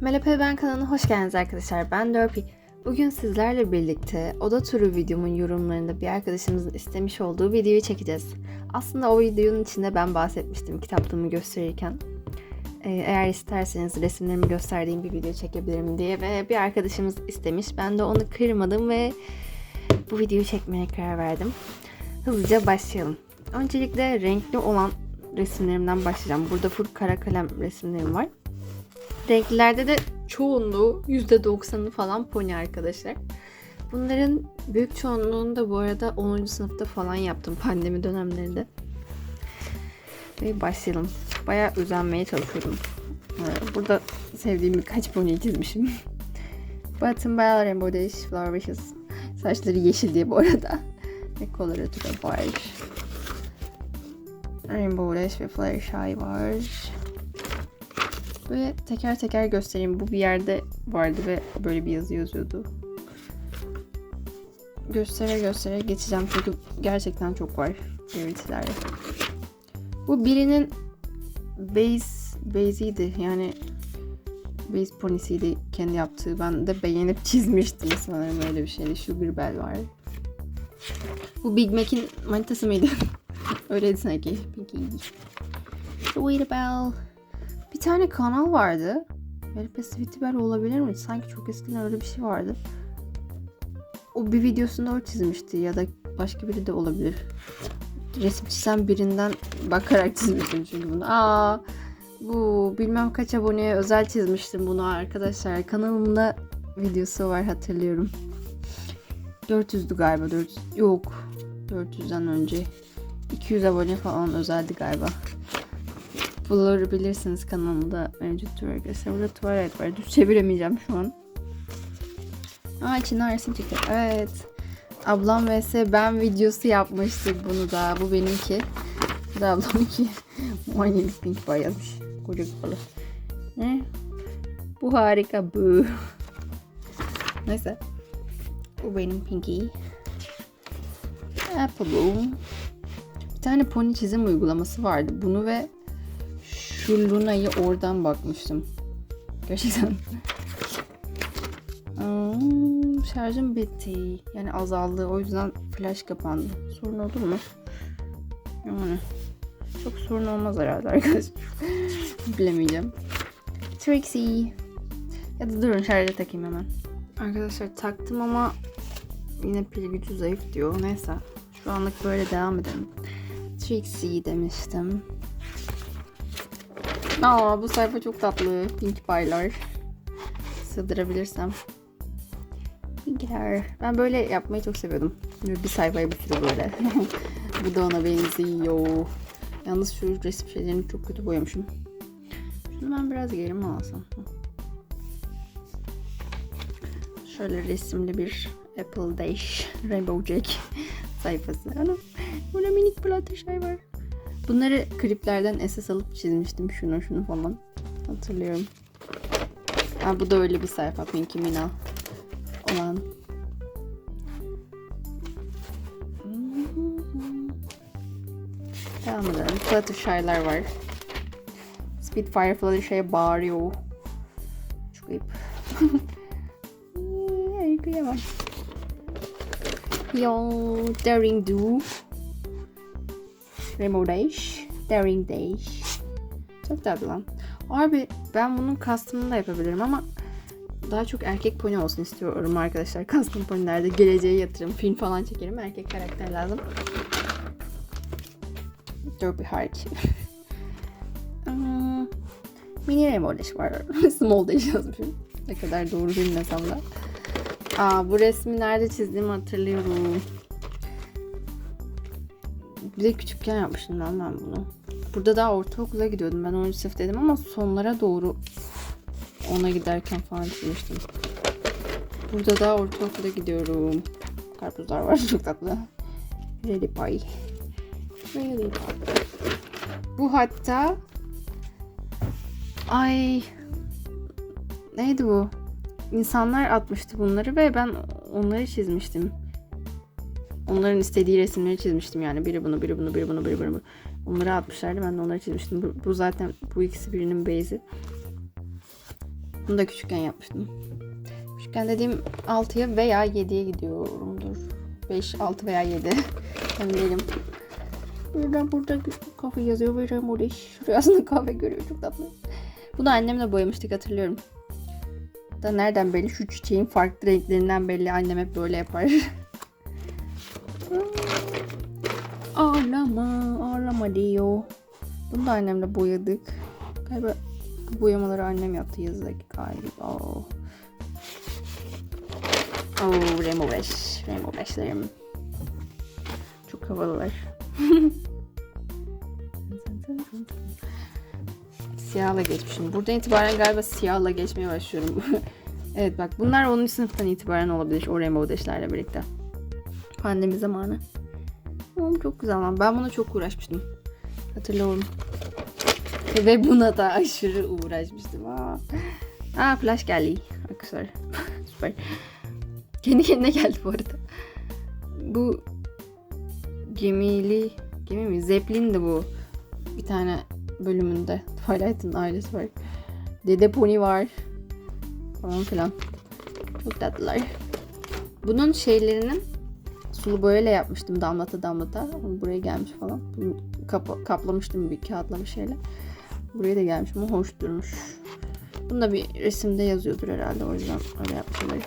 Melepe Ben kanalına hoş geldiniz arkadaşlar. Ben Dörpi. Bugün sizlerle birlikte oda turu videomun yorumlarında bir arkadaşımızın istemiş olduğu videoyu çekeceğiz. Aslında o videonun içinde ben bahsetmiştim kitaplığımı gösterirken. Ee, eğer isterseniz resimlerimi gösterdiğim bir video çekebilirim diye ve bir arkadaşımız istemiş. Ben de onu kırmadım ve bu videoyu çekmeye karar verdim. Hızlıca başlayalım. Öncelikle renkli olan resimlerimden başlayacağım. Burada full kara kalem resimlerim var. Renklilerde de çoğunluğu %90'ı falan pony arkadaşlar. Bunların büyük çoğunluğunu da bu arada 10. sınıfta falan yaptım pandemi dönemlerinde. Ve başlayalım. Bayağı özenmeye çalışıyorum. Ee, Burada sevdiğim birkaç pony çizmişim. Button Bell, Rainbow Dash, Flower Wishes. Saçları yeşil diye bu arada. Ve Colorado da var. Rainbow Dash ve Fluttershy var. Ve teker teker göstereyim. Bu bir yerde vardı ve böyle bir yazı yazıyordu. Göstere göstere geçeceğim çünkü gerçekten çok var belirtiler. Bu birinin base base'iydi yani base ponisiydi kendi yaptığı. Ben de beğenip çizmiştim sanırım öyle bir şeydi. Sugar Bell var. Bu Big Mac'in manitası mıydı? Öyleydi sanki. Pinky. Sweet Bell. Bir tane kanal vardı. Meripe Sweetibel olabilir mi? Sanki çok eskiden öyle bir şey vardı. O bir videosunda o çizmişti ya da başka biri de olabilir. Resim çizen birinden bakarak çizmiştim çünkü bunu. Aa, bu bilmem kaç aboneye özel çizmiştim bunu arkadaşlar. Kanalımda videosu var hatırlıyorum. 400'dü galiba. 400, yok. 400'den önce. 200 abone falan özeldi galiba bulabilirsiniz kanalımda mevcuttur arkadaşlar. Burada tuvalet var. Düz çeviremeyeceğim şu an. Aa içinden resim çekti. Evet. Ablam vs ben videosu yapmıştık bunu da. Bu benimki. Bu da ablamınki. İs Pink Boy yazmış. Koca kafalı. Ne? Bu harika bu. Neyse. Bu benim Pinky. Apple. Bir tane pony çizim uygulaması vardı. Bunu ve şu Luna'yı oradan bakmıştım. Gerçekten. Hmm, şarjım bitti. Yani azaldı. O yüzden flash kapandı. Sorun olur mu? Yani çok sorun olmaz herhalde arkadaşlar. Bilemeyeceğim. Trixie. Ya da durun şarja takayım hemen. Arkadaşlar taktım ama yine pil gücü zayıf diyor. Neyse. Şu anlık böyle devam edelim. Trixie demiştim. Aa bu sayfa çok tatlı. Pink paylar. Sığdırabilirsem. Pinkler. Ben böyle yapmayı çok seviyordum. Böyle bir sayfayı bir sürü böyle. bu da ona benziyor. Yalnız şu resim şeylerini çok kötü boyamışım. Şunu ben biraz geri mi alsam? Şöyle resimli bir Apple Dash Rainbow Jack sayfası. Ana, burada minik bir şey var. Bunları kliplerden esas alıp çizmiştim. Şunu şunu falan. Hatırlıyorum. Ha, bu da öyle bir sayfa. Pinky Mina olan. Devam edelim. Fluttershy'lar var. Spitfire Fluttershy bağırıyor. Çok ayıp. Ay kıyamam. Yo, Daring Do. Rainbow Dash. Daring Dash. Çok tatlı lan. Abi ben bunun custom'ını da yapabilirim ama daha çok erkek pony olsun istiyorum arkadaşlar. Custom ponylerde geleceğe yatırım, film falan çekerim. Erkek karakter lazım. Hariç. Hmm, Mini Rainbow Dash var. Small Dash yazmışım. Ne kadar doğru bilmesem de. Aa, bu resmi nerede çizdiğimi hatırlıyorum. Bir de küçükken yapmıştım lan ben bunu. Burada daha ortaokula gidiyordum. Ben 10. sınıftaydım ama sonlara doğru ona giderken falan çizmiştim. Burada daha ortaokula gidiyorum. Karpuzlar var çok tatlı. Ready pie. Ready pie. Bu hatta ay neydi bu? İnsanlar atmıştı bunları ve ben onları çizmiştim. Onların istediği resimleri çizmiştim yani. Biri bunu, biri bunu, biri bunu, biri bunu. Onları atmışlardı. Ben de onları çizmiştim. Bu, bu zaten bu ikisi birinin base'i. Bunu da küçükken yapmıştım. Küçükken dediğim 6'ya veya 7'ye gidiyorumdur. 5, 6 veya 7. Emin değilim. Buradan burada kafe yazıyor. Buradan burada şuraya aslında kahve görüyor. Çok tatlı. Bunu annemle boyamıştık hatırlıyorum. Da nereden belli? Şu çiçeğin farklı renklerinden belli. Annem hep böyle yapar. ağlama, ağlama diyor. Bunu da annemle boyadık. Galiba bu boyamaları annem yaptı yazıdaki galiba. Oh, oh Rainbow Dash. Rainbow Dash'lerim. Çok havalılar. Siyahla geçmişim. Buradan itibaren galiba siyahla geçmeye başlıyorum. evet bak bunlar 10. sınıftan itibaren olabilir o Rainbow Dash'lerle birlikte. Pandemi zamanı. Oğlum çok güzel lan. Ben buna çok uğraşmıştım. Hatırlıyorum. Ve buna da aşırı uğraşmıştım. Aa, Aa flash geldi. Arkadaşlar. Süper. Kendi kendine geldi bu arada. Bu gemili gemi mi? Zeppelin de bu. Bir tane bölümünde. Twilight'ın ailesi var. Dede Pony var. Falan filan. Çok tatlılar. Bunun şeylerinin sulu boyayla yapmıştım damlata damlata. Buraya gelmiş falan. Bunu kapa- kaplamıştım bir kağıtla bir şeyle. Buraya da gelmiş ama hoş durmuş. Bunda bir resimde yazıyordur herhalde o yüzden öyle yapmış olabilir.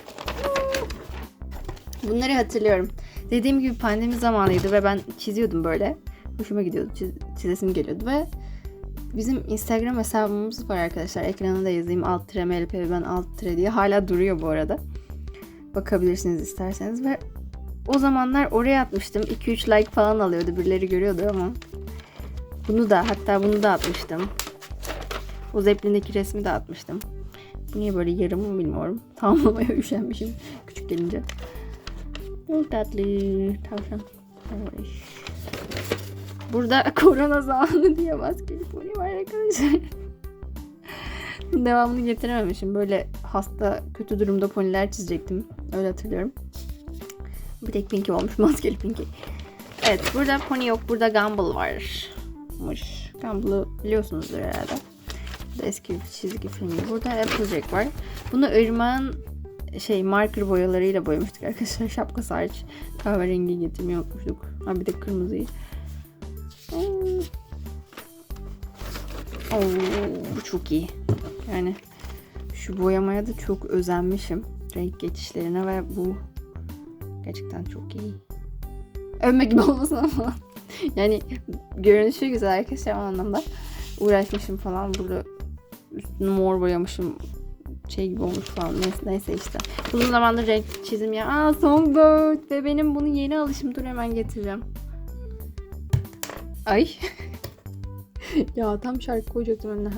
Bunları hatırlıyorum. Dediğim gibi pandemi zamanıydı ve ben çiziyordum böyle. Hoşuma gidiyordu. Çiz- çizesim geliyordu ve bizim Instagram hesabımız var arkadaşlar. Ekrana da yazayım. Alt tire MLP ben alt tire diye. Hala duruyor bu arada. Bakabilirsiniz isterseniz ve o zamanlar oraya atmıştım. 2-3 like falan alıyordu. Birileri görüyordu ama. Bunu da hatta bunu da atmıştım. O Zeppelin'deki resmi de atmıştım. Niye böyle yarım mı bilmiyorum. Tamamlamaya üşenmişim küçük gelince. Çok tatlı tavşan. Burada korona zamanı diye pony var arkadaşlar. Devamını getirememişim. Böyle hasta, kötü durumda poniler çizecektim. Öyle hatırlıyorum. Bir tek Pinky olmuş. Maskeli Pinky. Evet burada pony yok. Burada Gumball varmış. Gumball'ı biliyorsunuzdur herhalde. Bu da eski bir çizgi filmi. Burada Applejack var. Bunu Irmak'ın şey marker boyalarıyla boyamıştık arkadaşlar. Şapkası hariç kahverengi getirmeyi unutmuştuk. Ha bir de kırmızıyı. Oo, bu çok iyi. Yani şu boyamaya da çok özenmişim. Renk geçişlerine ve bu gerçekten çok iyi. Övme gibi olmasın ama. yani görünüşü güzel arkadaşlar o anlamda. Uğraşmışım falan. Burada üstünü mor boyamışım. Şey gibi olmuş falan. Neyse, neyse işte. Uzun zamandır renk çizim ya. Aa Songbird ve benim bunu yeni alışım. Dur hemen getireceğim. Ay. ya tam şarkı koyacaktım önüne.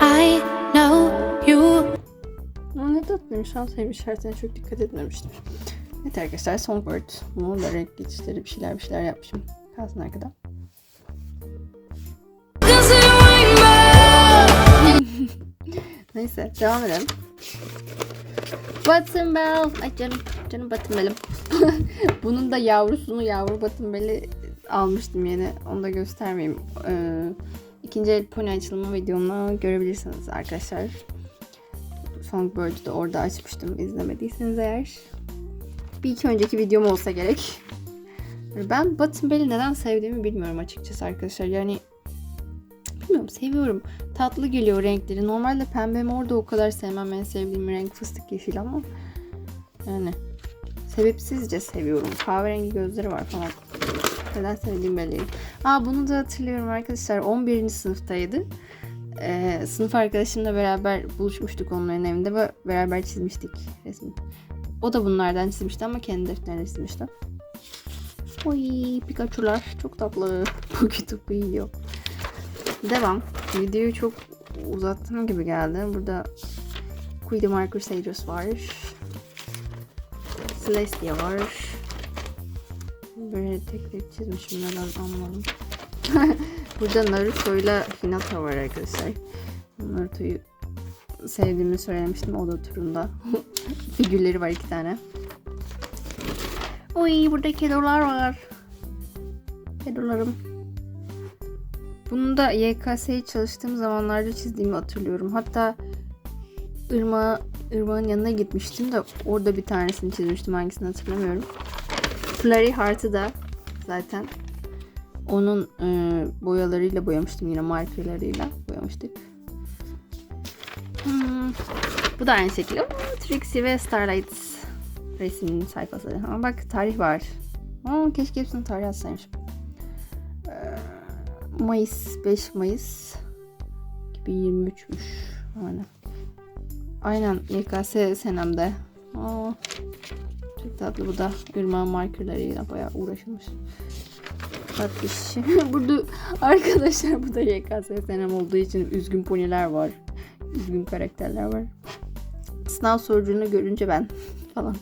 I know you Aa, ne tatlıymış. Şans sevmiş. Şartına çok dikkat etmemiştim. Evet arkadaşlar Songbird. Bunun da renk geçişleri bir şeyler bir şeyler yapmışım. Kalsın arkada. Neyse devam edelim. Button Bell. Ay canım. Canım Button Bell'im. Bunun da yavrusunu yavru Button Bell'i almıştım yeni. Onu da göstermeyeyim. Ee, ikinci el pony açılımı videomu görebilirsiniz arkadaşlar. Songbird'ü de orada açmıştım izlemediyseniz eğer. Bir iki önceki videom olsa gerek. Ben Button Bell'i neden sevdiğimi bilmiyorum açıkçası arkadaşlar. Yani bilmiyorum seviyorum. Tatlı geliyor renkleri. Normalde pembe mor da o kadar sevmem. En sevdiğim renk fıstık yeşil ama yani sebepsizce seviyorum. Kahverengi gözleri var falan. Neden sevdiğim belli. Aa bunu da hatırlıyorum arkadaşlar. 11. sınıftaydı. Ee, sınıf arkadaşımla beraber buluşmuştuk onların evinde ve beraber çizmiştik resmi. O da bunlardan çizmişti ama kendi defterine çizmişti. Oy Pikachu'lar çok tatlı. Bu kitap yiyor. Devam. Videoyu çok uzattığım gibi geldi. Burada Quidamar Crusaders var. Celestia var. Böyle tek tek çizmişim neden anlamadım. Burada Naruto ile Hinata var arkadaşlar. Naruto'yu sevdiğimi söylemiştim o da turunda. Figürleri var iki tane. Oy burada kedolar var. Kedolarım. Bunu da YKS'yi çalıştığım zamanlarda çizdiğimi hatırlıyorum. Hatta Irma, Irmak'ın yanına gitmiştim de orada bir tanesini çizmiştim. Hangisini hatırlamıyorum. Flurry Heart'ı da zaten onun e, boyalarıyla boyamıştım. Yine markerlarıyla boyamıştık. Hmm, bu da aynı şekilde. Oo, Trixie ve Starlight resminin sayfası. Ama bak tarih var. Aa, keşke hepsini tarih yazsaymışım. Ee, Mayıs 5 Mayıs 2023'müş. Aynen. Aynen YKS senemde. Aa, çok tatlı bu da Irmak'ın markerlarıyla bayağı uğraşılmış. Tatlış. Burada arkadaşlar bu da YKS senem olduğu için üzgün poniler var. Üzgün karakterler var. Sınav sonucunu görünce ben falan.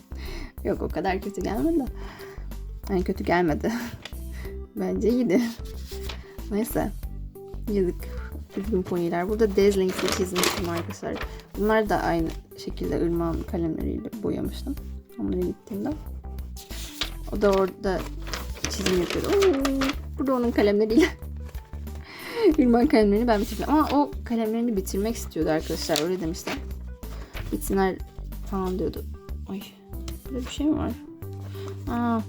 Yok o kadar kötü gelmedi. Yani kötü gelmedi. Bence iyiydi. Neyse. Yazık. Üzgün poniler. Burada Dazlings'i çizmiştim arkadaşlar. Bunlar da aynı şekilde ırmağın kalemleriyle boyamıştım. Onlara gittiğimde. O da orada çizim yapıyordu. Burada onun kalemleriyle. Ürman kalemlerini ben bitirdim. Ama o kalemlerini bitirmek istiyordu arkadaşlar. Öyle demişler. Bitsinler falan diyordu. Ay. Böyle bir şey mi var? Aa,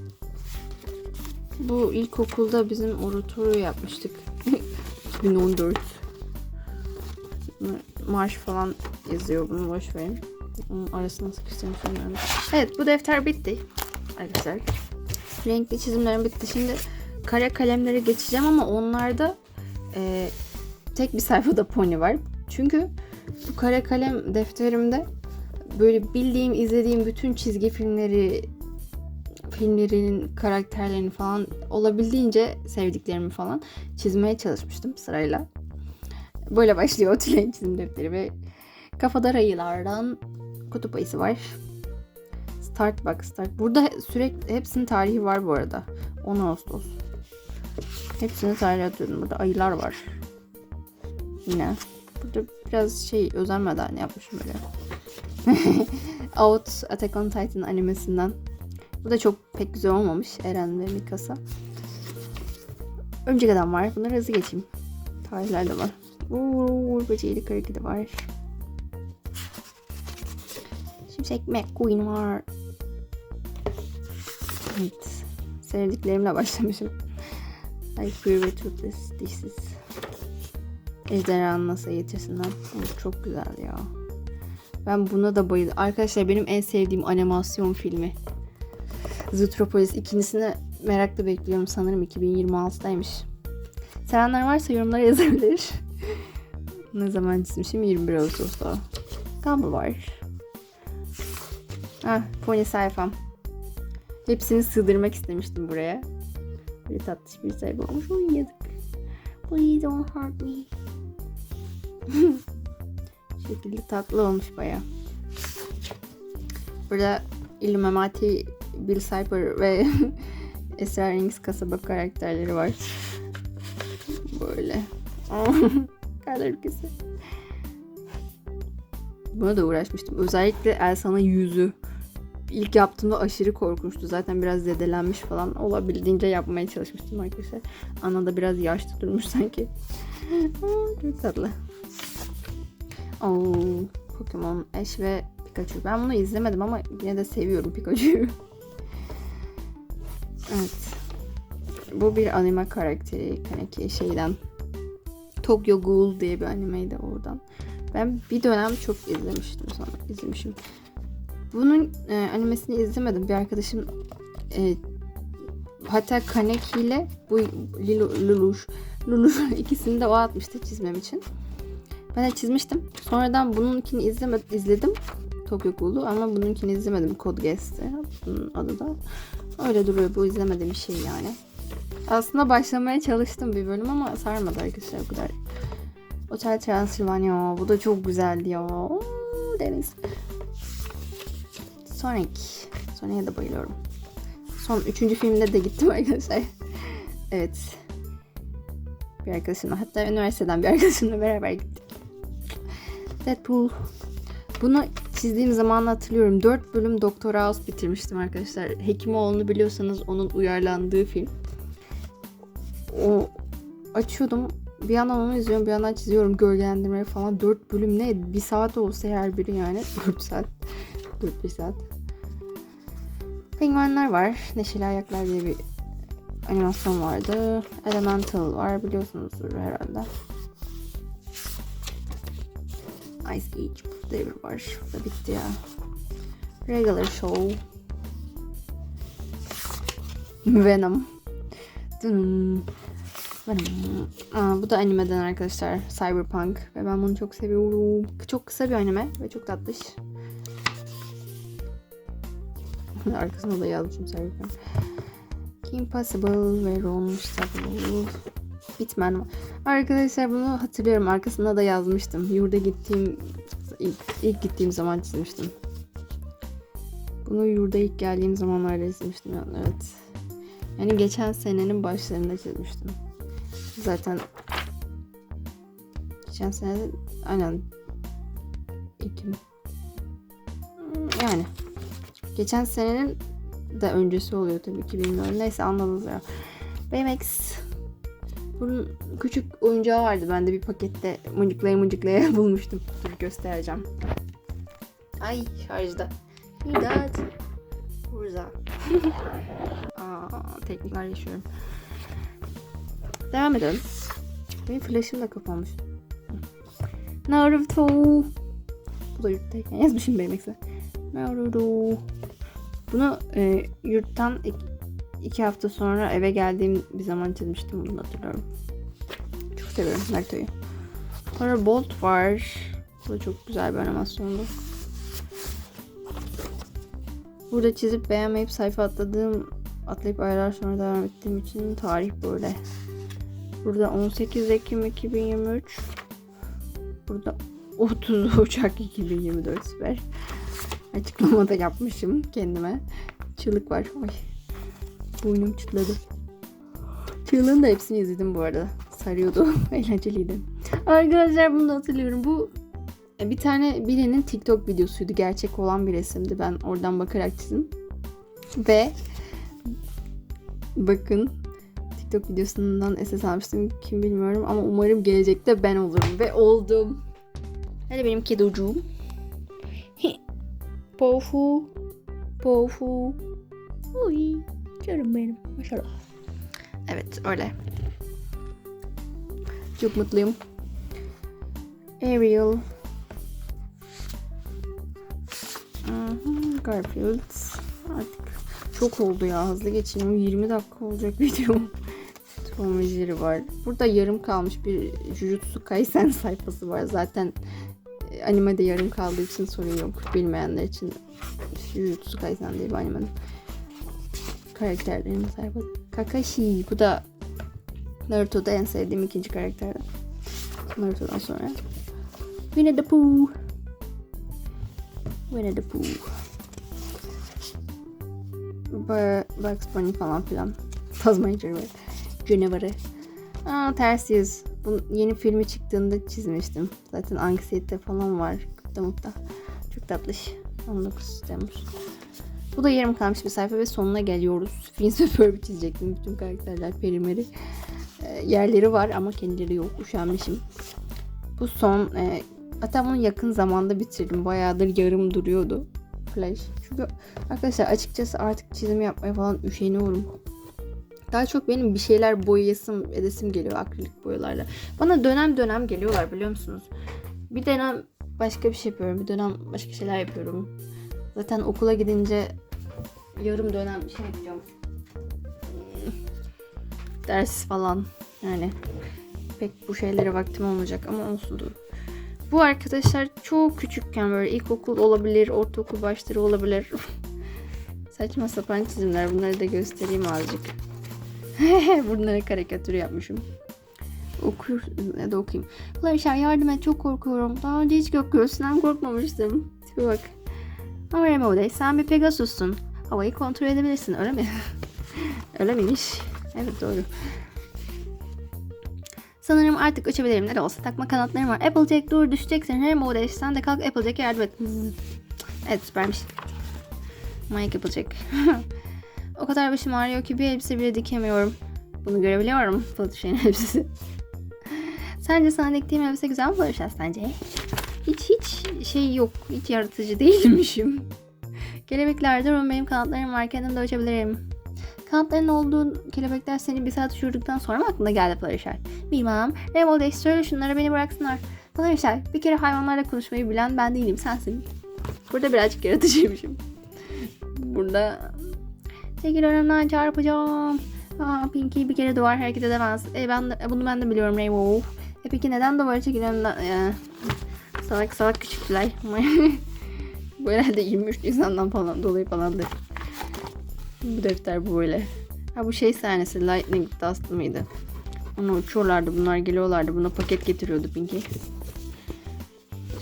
bu ilkokulda bizim oratorio yapmıştık. 2014. Marş falan yazıyor bunu boş verin. Onun arasına sıkıştırmış. Evet bu defter bitti. Arkadaşlar. Renkli çizimlerim bitti. Şimdi kare kalemlere geçeceğim ama onlarda e, tek bir sayfada pony var. Çünkü bu kare kalem defterimde böyle bildiğim, izlediğim bütün çizgi filmleri, filmlerin karakterlerini falan olabildiğince sevdiklerimi falan çizmeye çalışmıştım sırayla. Böyle başlıyor o Tülay'ın çizim defteri ve kafada rayılardan kutup ayısı var. Start bak start. Burada sürekli hepsinin tarihi var bu arada. 10 Ağustos. Hepsini tarihe atıyordum. Burada ayılar var. Yine. Burada biraz şey özenmeden yapmışım böyle. Out Attack on Titan animesinden. Bu da çok pek güzel olmamış Eren ve Mikasa. Önceki adam var. Bunları hızlı geçeyim. Tarihler de var. Uğur böceğiyle kara kedi var. Şimşek McQueen var. Evet. Sevdiklerimle başlamışım. Like Pure ve Toothless Dişsiz. Ejderhanı nasıl eğitirsin lan? Bu çok güzel ya. Ben buna da bayıldım. Arkadaşlar benim en sevdiğim animasyon filmi. Zootropolis ikincisini merakla bekliyorum sanırım 2026'daymış. Sevenler varsa yorumlara yazabilir. ne zaman çizmişim? 21 Ağustos'ta. Gumball var. Ah, pony sayfam. Hepsini sığdırmak istemiştim buraya. Böyle tatlış bir sayfa olmuş. Yazık. Please don't hurt me. Şekilde tatlı olmuş baya. Burada Illuminati, Bill Cipher ve Esrarengiz kasaba karakterleri var. Böyle. Kar ülkesi. Buna da uğraşmıştım. Özellikle Elsa'nın yüzü. İlk yaptığımda aşırı korkunçtu. Zaten biraz zedelenmiş falan. Olabildiğince yapmaya çalışmıştım arkadaşlar. Ana da biraz yaşlı durmuş sanki. Çok tatlı. Oo, Pokemon Ash ve Pikachu. Ben bunu izlemedim ama yine de seviyorum Pikachu'yu. evet. Bu bir anime karakteri Kaneki şeyden. Tokyo Ghoul diye bir animeydi oradan. Ben bir dönem çok izlemiştim sonra izlemişim. Bunun e, animesini izlemedim. Bir arkadaşım e, hatta Kaneki ile bu Luluş Luluş ikisini de o atmıştı çizmem için. Ben de çizmiştim. Sonradan bununkini izleme, izledim. Tokyo Ghoul'u ama bununkini izlemedim. Code Geass'ti. Bunun adı da. Öyle duruyor. Bu izlemediğim şey yani. Aslında başlamaya çalıştım bir bölüm ama sarmadı arkadaşlar o kadar. Otel Transilvanya. Bu da çok güzeldi ya. Oo, Deniz. Sonic. Sonic'e de bayılıyorum. Son üçüncü filmde de gittim arkadaşlar. evet. Bir arkadaşımla hatta üniversiteden bir arkadaşımla beraber gittik. Deadpool. Bunu çizdiğim zaman hatırlıyorum. 4 bölüm Doktor House bitirmiştim arkadaşlar. Hekimoğlu'nu biliyorsanız onun uyarlandığı film. O açıyordum. bir yandan onu izliyorum bir yandan çiziyorum gölgelendirmeleri falan. 4 bölüm ne? Bir saat olsa her biri yani. 4 saat. 4 bir saat. Penguenler var. Neşeli Ayaklar diye bir animasyon vardı. Elemental var biliyorsunuzdur herhalde. Ice Age diye bir var. Bu da bitti ya. Regular Show. Venom. Dın. Venom. Aa, bu da animeden arkadaşlar. Cyberpunk. Ve ben bunu çok seviyorum. Çok kısa bir anime ve çok tatlış. Arkasında da yazmışım Cyberpunk. Kim Possible ve Ron var. Arkadaşlar bunu hatırlıyorum. Arkasında da yazmıştım. Yurda gittiğim ilk, ilk gittiğim zaman çizmiştim. Bunu yurda ilk geldiğim zamanlarda çizmiştim yani evet. Yani geçen senenin başlarında çizmiştim. Zaten geçen sene aynen Ekim Hmm, yani geçen senenin de öncesi oluyor tabii ki bilmiyorum. Neyse anladınız ya. BMX bunun küçük oyuncağı vardı. Ben de bir pakette mıncıklaya mıncıklaya bulmuştum. Dur göstereceğim. Ay şarjda. İmdat. Burada. Aa, teknikler yaşıyorum. Devam edelim. Benim flash'ım da kapanmış. Naruto. Bu da yurttayken yazmışım BMX'e. Naruto. Bunu e, yurttan iki, hafta sonra eve geldiğim bir zaman çizmiştim. Bunu hatırlıyorum. Çok seviyorum Naruto'yu. Sonra Bolt var. Bu da çok güzel bir animasyondu. Burada çizip beğenmeyip sayfa atladığım atlayıp aylar sonra devam ettiğim için tarih böyle. Burada 18 Ekim 2023. Burada 30 Ocak 2024 süper. Açıklamada yapmışım kendime. Çığlık var. Ay. Boynum çıtladı. Çığlığın da hepsini izledim bu arada. Sarıyordu. Eğlenceliydi. Arkadaşlar bunu hatırlıyorum. Bu bir tane birinin TikTok videosuydu. Gerçek olan bir resimdi. Ben oradan bakarak çizdim. Ve bakın TikTok videosundan SS almıştım. Kim bilmiyorum ama umarım gelecekte ben olurum. Ve oldum. Hadi benim kedocuğum. Pofu. Pofu. Uy. Canım benim. Maşallah. Evet öyle. Çok mutluyum. Ariel. Garfield. Artık çok oldu ya. Hızlı geçeyim. 20 dakika olacak video. Tom ve Jerry var. Burada yarım kalmış bir Jujutsu Kaisen sayfası var. Zaten animede yarım kaldığı için sorun yok. Bilmeyenler için Jujutsu Kaisen diye bir animenin karakterlerinin sayfası. Kakashi. Bu da Naruto'da en sevdiğim ikinci karakter. Naruto'dan sonra. Winnie the Pooh. Winnie the Pooh. Bugs Bunny falan filan. Tasmanya canavarı. Canavarı. Aa, ters yüz. Bunun yeni filmi çıktığında çizmiştim. Zaten anksiyete falan var. Kıpta mıpta. Çok tatlış. 19 Temmuz. Bu da yarım kalmış bir sayfa ve sonuna geliyoruz. Fins ve Ferb çizecektim. Bütün karakterler perimeri. E, yerleri var ama kendileri yok. Üşenmişim. Bu son e, hatta bunu yakın zamanda bitirdim. Bayağıdır yarım duruyordu. Flash. Çünkü arkadaşlar açıkçası artık çizim yapmaya falan üşeniyorum. Daha çok benim bir şeyler boyayasım, edesim geliyor akrilik boyalarla. Bana dönem dönem geliyorlar biliyor musunuz? Bir dönem başka bir şey yapıyorum. Bir dönem başka şeyler yapıyorum. Zaten okula gidince yarım dönem şey yapacağım. Hmm, Ders falan. Yani pek bu şeylere vaktim olmayacak ama olsun dur. Bu arkadaşlar çok küçükken böyle ilkokul olabilir, ortaokul başları olabilir. Saçma sapan çizimler. Bunları da göstereyim azıcık. Bunlara karikatür yapmışım. Okur ne de okuyayım. Arkadaşlar yardım et çok korkuyorum. Daha önce hiç gökyüzünden korkmamıştım. Tipe bak. Ama Remode sen bir Pegasus'sun. Havayı kontrol edebilirsin öyle mi? öyle miymiş? Evet doğru. Sanırım artık uçabilirim. Ne olsa takma kanatlarım var. Applejack dur düşeceksin. Remode sen de kalk Applejack'e yardım et. Evet süpermiş. Mike Applejack. o kadar başım ağrıyor ki bir elbise bile dikemiyorum. Bunu görebiliyorum. Fluttershy'nin elbisesi. Sence sana diktiğim elbise güzel mi Florişa sence? Hiç hiç şey yok. Hiç yaratıcı değilmişim. Kelebeklerde benim kanatlarım var. Kendim de uçabilirim. Kanatların olduğu kelebekler seni bir saat uçurduktan sonra mı aklına geldi Florişa? Bilmem. Dash söyle şunlara beni bıraksınlar. Florişa bir kere hayvanlarla konuşmayı bilen ben değilim sensin. Burada birazcık yaratıcıymışım. Burada çekil önümden çarpacağım. Aa, Pinky bir kere duvar hareket edemez. E, ben de, bunu ben de biliyorum Rainbow. E peki neden duvara çekil önümden? E, salak salak küçükler. bu herhalde 23 Nisan'dan falan dolayı falandır. Bu defter bu böyle. Ha bu şey sahnesi Lightning Dust mıydı? Onu uçuyorlardı bunlar geliyorlardı. Buna paket getiriyordu Pinky.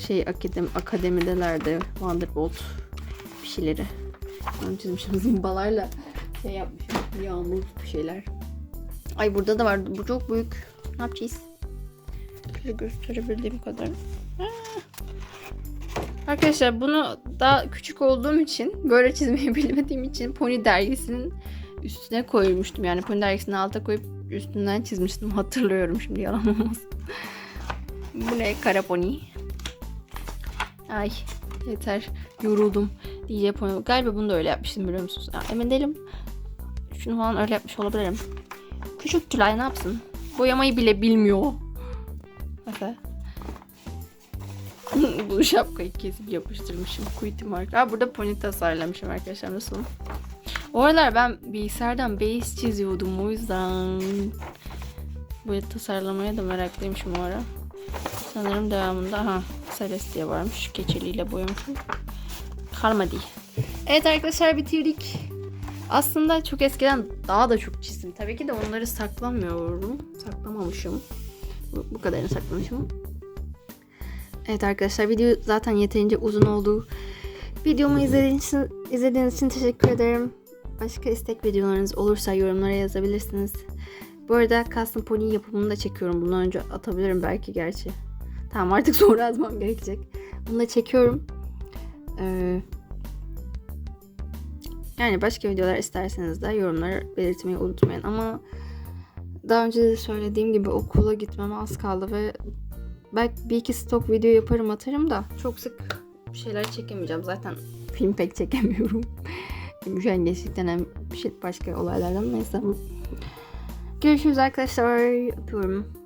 Şey akademi, akademidelerdi. Wonderbolt bir şeyleri. Onu çizmişim zımbalarla şey yapmışım. Yağmur bir şeyler. Ay burada da vardı. Bu çok büyük. Ne yapacağız? Şöyle gösterebildiğim kadar. Ah. Arkadaşlar bunu daha küçük olduğum için böyle çizmeyi bilmediğim için Pony dergisinin üstüne koymuştum. Yani Pony dergisinin alta koyup üstünden çizmiştim. Hatırlıyorum şimdi yalan olmaz. Bu ne? Kara Pony. Ay yeter. Yoruldum. DJ Pony. Galiba bunu da öyle yapmıştım biliyor musunuz? Ya, emin değilim. Şunu falan öyle yapmış olabilirim. Küçük Tülay ne yapsın? Boyamayı bile bilmiyor. Mesela. Bu şapkayı kesip yapıştırmışım. Quitty mark. Aa burada pony tasarlamışım arkadaşlar. Nasıl? O aralar ben bilgisayardan base çiziyordum o yüzden. Böyle tasarlamaya da meraklıymışım o ara. Sanırım devamında ha Celestia varmış. Keçeliyle boyamışım. Karma değil. Evet arkadaşlar bitirdik. Aslında çok eskiden daha da çok çizdim. Tabii ki de onları saklamıyorum. Saklamamışım. Bu, bu kadarını saklamışım. Evet arkadaşlar video zaten yeterince uzun oldu. Videomu izlediğiniz için, izlediğiniz için teşekkür ederim. Başka istek videolarınız olursa yorumlara yazabilirsiniz. Bu arada Custom Pony yapımını da çekiyorum. Bundan önce atabilirim belki gerçi. Tamam artık sonra yazmam gerekecek. Bunu da çekiyorum. Ee, yani başka videolar isterseniz de yorumlara belirtmeyi unutmayın. Ama daha önce de söylediğim gibi okula gitmeme az kaldı ve belki bir iki stok video yaparım atarım da çok sık şeyler çekemeyeceğim. Zaten film pek çekemiyorum. Üşengeçlikten hem bir şey başka olaylardan neyse. Görüşürüz arkadaşlar. Öpüyorum.